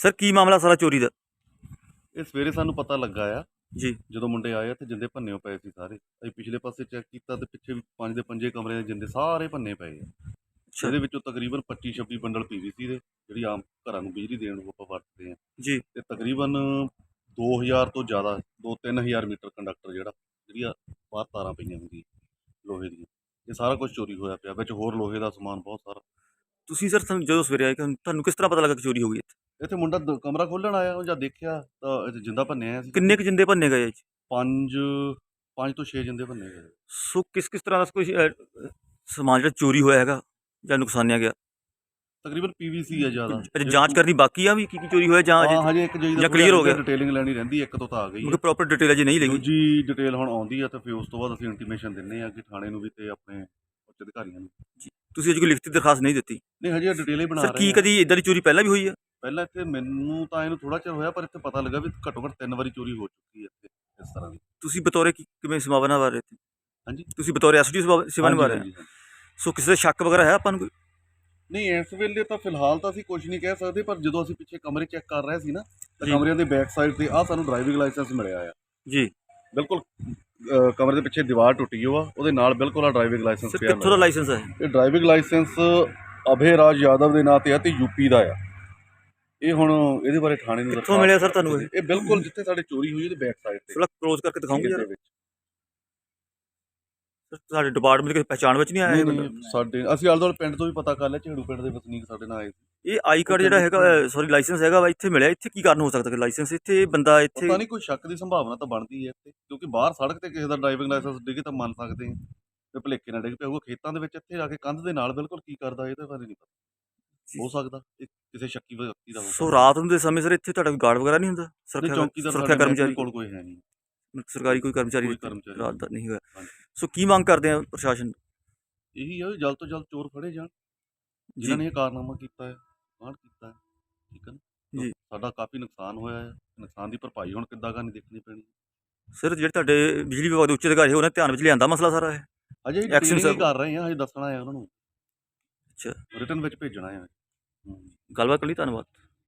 Sir ਕੀ ਮਾਮਲਾ ਸਾਰਾ ਚੋਰੀ ਦਾ? ਇਹ ਸਵੇਰੇ ਸਾਨੂੰ ਪਤਾ ਲੱਗਾ ਆ। ਜੀ। ਜਦੋਂ ਮੁੰਡੇ ਆਏ ਆ ਤੇ ਜਿੰਦੇ ਭੰਨੇ ਪਏ ਸੀ ਸਾਰੇ। ਅਸੀਂ ਪਿਛਲੇ ਪਾਸੇ ਚੈੱਕ ਕੀਤਾ ਤੇ ਪਿੱਛੇ ਵੀ ਪੰਜ ਦੇ ਪੰਜੇ ਕਮਰੇ ਦੇ ਜਿੰਦੇ ਸਾਰੇ ਭੰਨੇ ਪਏ ਆ। ਇਹਦੇ ਵਿੱਚੋਂ ਤਕਰੀਬਨ 25 26 ਬੰਡਲ ਪੀਵੀਸੀ ਦੇ ਜਿਹੜੀ ਆਮ ਘਰਾਂ ਨੂੰ ਬਿਜਲੀ ਦੇਣ ਨੂੰ ਆਪਾਂ ਵਰਤਦੇ ਆ। ਜੀ। ਤੇ ਤਕਰੀਬਨ 2000 ਤੋਂ ਜ਼ਿਆਦਾ 2-3000 ਮੀਟਰ ਕੰਡਕਟਰ ਜਿਹੜਾ ਜਿਹੜੀਆਂ ਬਾਹਰ ਤਾਰਾਂ ਪਈਆਂ ਹੁੰਦੀਆਂ ਲੋਹੇ ਦੀਆਂ। ਇਹ ਸਾਰਾ ਕੁਝ ਚੋਰੀ ਹੋਇਆ ਪਿਆ ਵਿੱਚ ਹੋਰ ਲੋਹੇ ਦਾ ਸਮਾਨ ਬਹੁਤ ਸਾਰਾ। ਤੁਸੀਂ ਸਰ ਤੁਹਾਨੂੰ ਜਦੋਂ ਸਵੇਰੇ ਆਏ ਤੁਹਾਨੂੰ ਤੁਹਾਨੂੰ ਕਿਸ ਤਰ੍ਹਾਂ ਪਤਾ ਲੱਗਾ ਕਿ ਚੋਰੀ ਹੋ ਗਈ ਇੱਥੇ? ਇੱਥੇ ਮੁੰਡਾ ਦ- ਕਮਰਾ ਖੋਲਣ ਆਇਆ ਉਹ ਜਦ ਦੇਖਿਆ ਤਾਂ ਇੱਥੇ ਜਿੰਦਾ ਭੰਨਿਆ ਸੀ ਕਿੰਨੇ ਕੁ ਜਿੰਦੇ ਭੰਨੇ ਗਏ 'ਚ? ਪੰਜ ਪੰਜ ਤੋਂ 6 ਜਿੰਦੇ ਭੰਨੇ ਗਏ। ਸੋ ਕਿਸ ਕਿਸ ਤਰ੍ਹਾਂ ਦਾ ਕੋਈ ਅਹ, ਸਮਾਨ ਜਿਹੜਾ ਚੋਰੀ ਹੋਇਆ ਹੈਗਾ ਜਾਂ ਨੁਕਸਾਨਿਆ ਗਿਆ? ਤਕਰੀਬਨ ਪੀਵੀਸੀ ਹੈ ਜ਼ਿਆਦਾ। ਅਜੇ ਜਾਂਚ ਕਰਨੀ ਬਾਕੀ ਆ ਵੀ ਕੀ ਕੀ ਚੋਰੀ ਹੋਇਆ ਜਾਂ ਹਾਂ ਅਜੇ ਹਜੇ ਇੱਕ ਜਿਹੀ ਜਾਂ clear ਹੋ ਗਿਆ? ਡਿਟੇਲਿੰਗ ਲੈਣੀ ਰਹਿੰਦੀ ਹੈ, ਇੱਕ ਤੋਂ ਤਾਂ ਆ ਗਈ ਕਿਉਂਕਿ ਹੈ ਪ੍ਰੋਪਰ ਡਿਟੇਲ ਅਜੇ ਨਹੀਂ ਲਈ ਦੂਜੀ ਡਿਟੇਲ ਹੁਣ ਆਉਂਦੀ ਹੈ ਤੇ ਫਿਰ ਉਸ ਤੋਂ ਬਾਅਦ ਅਸੀਂ ਇੰਟੀਮੇਸ਼ਨ ਦਿੰਨੇ ਆ ਕਿ ਥਾਣੇ ਨੂੰ ਵੀ ਤੇ ਆਪਣੇ ਉੱਚ ਅਧਿਕਾਰੀਆਂ ਨੂੰ। ਤੁਸੀਂ ਅਜੇ ਕੋਈ ਲਿਖਤੀ ਦਰਖਾਸਤ ਨਹੀਂ ਦਿੱਤੀ? ਨਹੀਂ ਹਜੇ ਡਿਟੇਲ ਹੀ ਬਣਾ ਸਰ ਰਹੇ ਕੀ ਆ। ਕਦੀ ਇਦਾਂ ਦੀ ਚੋਰੀ ਪਹਿਲਾਂ ਵੀ ਹੋਈ ਹੈ ਪਹਿਲਾਂ ਇੱਥੇ ਮੈਨੂੰ ਤਾਂ ਇਹਨੂੰ ਥੋੜਾ ਚਿਰ ਹੋਇਆ ਪਰ ਇੱਥੇ ਪਤਾ ਲੱਗਾ ਵੀ ਘੱਟੋ ਘੱਟ ਤਿੰਨ ਵਾਰੀ ਚੋਰੀ ਹੋ ਚੁੱਕੀ ਹੈ ਇੱਥੇ ਇਸ ਤਰ੍ਹਾਂ ਦੀ ਤੁਸੀਂ ਬਤੌਰੇ ਕੀ ਕਿਵੇਂ ਸੇਵਾ ਨਿਭਾ ਰਹੇ ਸੀ ਹਾਂਜੀ। ਤੁਸੀਂ ਬਤੌਰੇ ਐਸਡੀ ਸੇਵਾ ਨਿਭਾ ਰਹੇ ਹੋ ਹਾਂਜੀ, ਹਾਂਜੀ। ਸੋ ਕਿਸੇ ਦਾ ਸ਼ੱਕ ਵਗੈਰਾ ਹੈ ਆਪਾਂ ਨੂੰ ਕੋਈ ਨਹੀਂ ਇਸ ਵੇਲੇ ਤਾਂ ਫਿਲਹਾਲ ਤਾਂ ਅਸੀਂ ਕੁਝ ਨਹੀਂ ਕਹਿ ਸਕਦੇ ਪਰ ਜਦੋਂ ਅਸੀਂ ਪਿੱਛੇ ਕਮਰੇ ਚੈੱਕ ਕਰ ਰਹੇ ਸੀ ਨਾ ਤਾਂ ਜੀ। ਕਮਰਿਆਂ ਦੇ ਬੈਕ ਸਾਈਡ ਤੇ ਆ ਸਾਨੂੰ ਡਰਾਈਵਿੰਗ ਲਾਇਸੈਂਸ ਮਿਲਿਆ ਆ ਜੀ ਬਿਲਕੁਲ ਕਮਰੇ ਦੇ ਪਿੱਛੇ ਦੀਵਾਰ ਟੁੱਟੀ ਹੋ ਆ ਉਹਦੇ ਨਾਲ ਬਿਲਕੁਲ ਆ ਡਰਾਈਵਿੰਗ ਲਾਇਸੈਂਸ ਸਰ ਪਿਆ ਕਿੱਥੋਂ ਦਾ। ਲਾਇਸੈਂਸ ਹੈ ਇਹ ਡਰਾਈਵਿੰਗ ਲਾਇਸੈਂਸ ਅਭੇ ਰਾਜ ਯਾਦਵ ਦੇ ਨਾਂ ਤੇ ਆ ਤੇ ਯੂਪੀ ਦਾ ਆ ਇਹ ਹੁਣ ਇਹਦੇ ਬਾਰੇ ਥਾਣੇ ਨੂੰ ਕਿੱਥੋਂ ਮਿਲਿਆ ਸਰ ਤੁਹਾਨੂੰ ਇਹ? ਇਹ ਬਿਲਕੁਲ ਜਿੱਥੇ ਸਾਡੇ ਚੋਰੀ ਹੋਈ ਉਹਦੇ ਬੈਕ ਸਾਈਡ ਤੇ ਥੋੜਾ ਕਲੋਜ਼ ਕਰਕੇ ਦਿਖਾਓਗੇ ਇਹਦੇ ਯਾਰ ਵਿੱਚ। ਸਰ, ਸਾਡੇ ਡਿਪਾਰਟਮੈਂਟ ਦੀ ਪਹਿਚਾਣ ਵਿੱਚ ਨਹੀਂ ਆਇਆ ਨਹੀਂ ਇਹ ਬੰਦਾ? ਨਹੀਂ ਸਾਡੇ ਅਸੀਂ ਆਲੇ ਦੁਆਲੇ ਪਿੰਡ ਤੋਂ ਵੀ ਪਤਾ ਕਰ ਲਿਆ ਝੇੜੂ ਪਿੰਡ ਦੇ ਵਸਨੀਕ ਸਾਡੇ ਨਾਲ ਆਏ ਸੀ ਇਹ ਆਈ ਕਾਰਡ ਜਿਹੜਾ ਹੈਗਾ ਸੌਰੀ ਲਾਇਸੈਂਸ ਹੈਗਾ ਵਾ ਇੱਥੇ ਮਿਲਿਆ ਇੱਥੇ ਕੀ ਕਾਰਨ ਹੋ ਸਕਦਾ ਕਿ ਲਾਇਸੈਂਸ ਇੱਥੇ ਇਹ ਬੰਦਾ ਇੱਥੇ ਪਤਾ ਨਹੀਂ ਕੋਈ ਸ਼ੱਕ ਦੀ ਸੰਭਾਵਨਾ ਤਾਂ ਬਣਦੀ ਹੈ ਇੱਥੇ ਕਿਉਂਕਿ ਬਾਹਰ ਸੜਕ ਤੇ ਕਿਸੇ ਦਾ ਡਰਾਈਵਿੰਗ ਲਾਇਸੈਂਸ ਡਿੱਗੇ ਤਾਂ ਮੰਨ ਸਕਦੇ ਹਾਂ ਤੇ ਭਲੇਖੇ ਨਾਲ ਡਿੱਗ ਪਿਆ ਹੋਊਗਾ ਖੇਤਾਂ ਦੇ ਵਿੱਚ ਇੱਥੇ ਆ ਕੇ ਕੰਧ ਦੇ ਨਾਲ ਬਿਲਕੁਲ ਕੀ ਕਰਦਾ ਇਹਦੇ ਬਾਰੇ ਨਹੀਂ ਪਤਾ ਹੋ ਸਕਦਾ? ਇਹ ਕਿਸੇ ਸ਼ੱਕੀ ਵਿਅਕਤੀ ਦਾ ਹੋ ਸੋ ਰਾਤ ਨੂੰ ਦੇ ਸਮੇਂ ਸਰ ਇੱਥੇ ਤੁਹਾਡਾ ਗਾਰਡ ਵਗੈਰਾ ਨਹੀਂ ਹੁੰਦਾ? ਸੁਰੱਖਿਆ ਸੁਰੱਖਿਆ ਕਰਮਚਾਰੀ ਕੋਲ ਕੋਈ ਹੈ ਨਹੀਂ। ਸਰਕਾਰੀ ਕੋਈ ਕਰਮਚਾਰੀ ਕੋਈ ਰਾਤ ਦਾ ਨਹੀਂ ਹੋਇਆ। ਸੋ ਕੀ ਮੰਗ ਕਰਦੇ ਆ ਪ੍ਰਸ਼ਾਸਨ ਇਹੀ ਆ ਵੀ ਜਲਦ ਤੋਂ ਜਲਦ ਚੋਰ ਫੜੇ ਜਾਣ। ਜਿਨ੍ਹਾਂ ਨੇ ਇਹ ਕਾਰਨਾਮਾ ਕੀਤਾ ਹੈ ਕਾਂਡ ਕੀਤਾ ਹੈ ਠੀਕ ਹੈ ਨਾ? ਜੀ। ਸਾਡਾ ਕਾਫੀ ਨੁਕਸਾਨ ਹੋਇਆ ਹੈ। ਨੁਕਸਾਨ ਦੀ ਭਰਪਾਈ ਹੁਣ ਕਿੱਦਾਂ ਕਰਨੀ ਦੇਖਣੀ ਪੈਣੀ। ਸਰ ਜਿਹੜੇ ਤੁਹਾਡੇ ਬਿਜਲੀ ਵਿਭਾਗ ਦੇ ਉੱਚ ਅਧਿਕਾਰੀ ਉਹਨਾਂ ਧਿਆਨ ਵਿੱਚ ਲਿਆਂਦਾ ਮਸਲਾ ਸਾਰਾ ਇਹ? ਅਜੇ ਐਕਸ਼ਨ ਕਰ ਰਹੇ ਹਾਂ ਹਜੇ ਦੱਸਣਾ ਹੈ ਉਹਨਾਂ ਨੂੰ। ਅੱਛਾ। ਰਿਟਰਨ ਵਿੱਚ ਭੇਜਣਾ ਹੈ ਹੂੰ। ਗੱਲਬਾਤ ਕਰ ਲਈ ਧੰਨਵਾਦ।